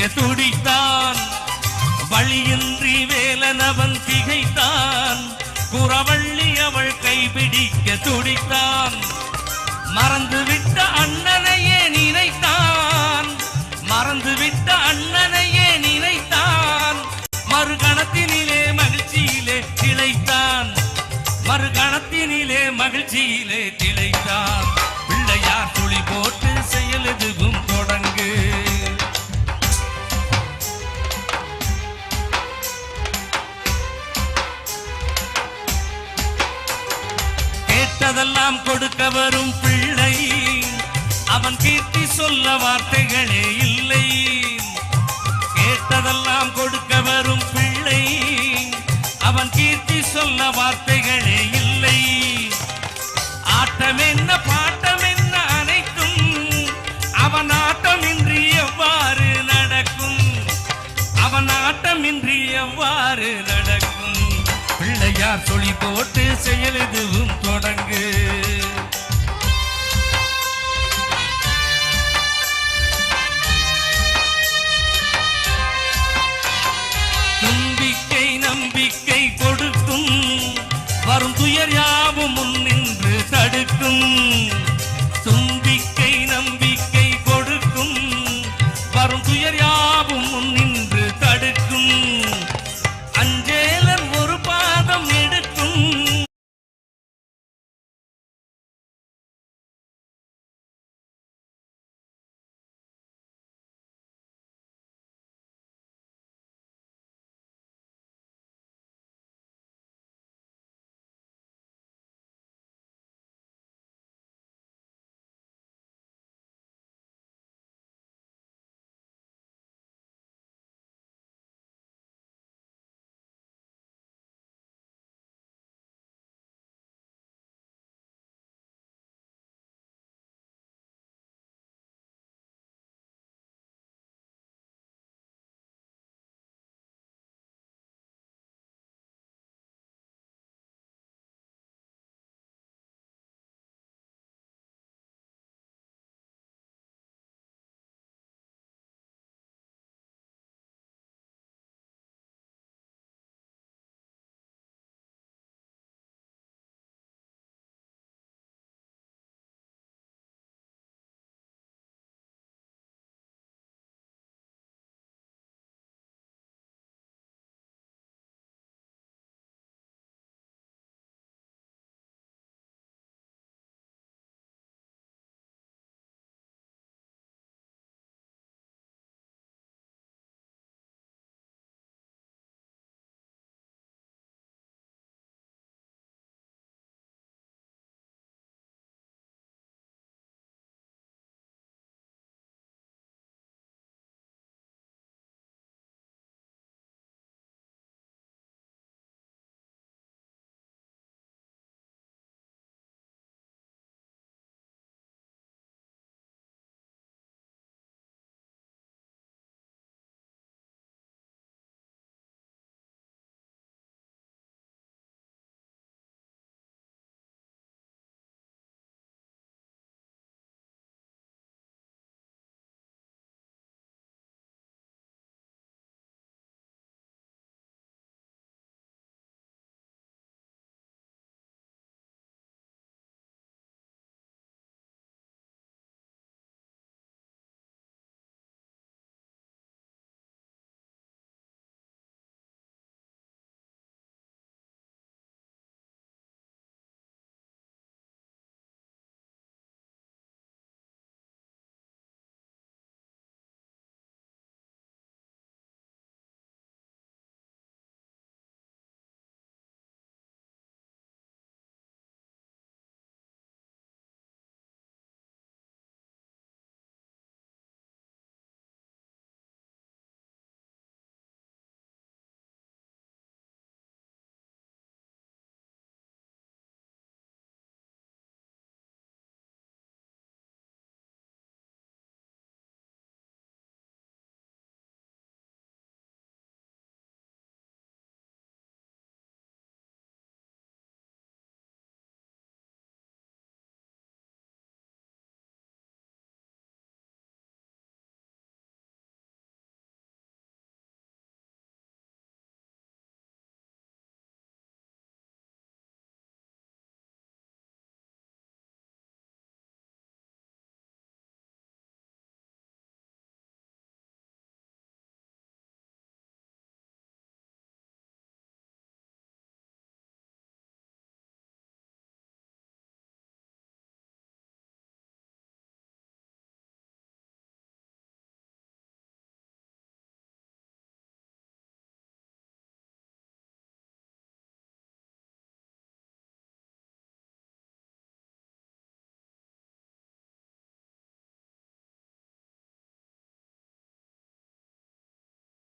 பிடிக்க துடித்தான். வழியின்றி வேலன் அவன் திகைத்தான் குறவள்ளி அவள் கைபிடிக்க துடித்தான். மறந்துவிட்ட அண்ணனையே நினைத்தான். மறந்துவிட்ட அண்ணனையே நினைத்தான். மறுகணத்தினிலே மகிழ்ச்சியிலே திளைத்தான். மறுகணத்தினிலே மகிழ்ச்சியிலே திளைத்தான். பிள்ளையார் துளி போட்டு செயலது கேட்டதெல்லாம் கொடுக்க வரும் பிள்ளை. அவன் கீர்த்தி சொல்ல வார்த்தைகளே இல்லை. கேட்டதெல்லாம் கொடுக்க வரும் பிள்ளை. அவன் கீர்த்தி சொல்ல வார்த்தைகளே இல்லை. ஆட்டம் என்ன பாட்டம் என்ன அனைத்தும் அவன் ஆட்டமின்றி எவ்வாறு நடக்கும்? அவன் ஆட்டமின்றி எவ்வாறு நடக்கும்? பிள்ளையார் சொல்லி போட்டு செயல் எதுவும் தொட நம்பிக்கை கொடுக்கும். வரும் துயர் யாவும் முன்னின்று தடுக்கும்.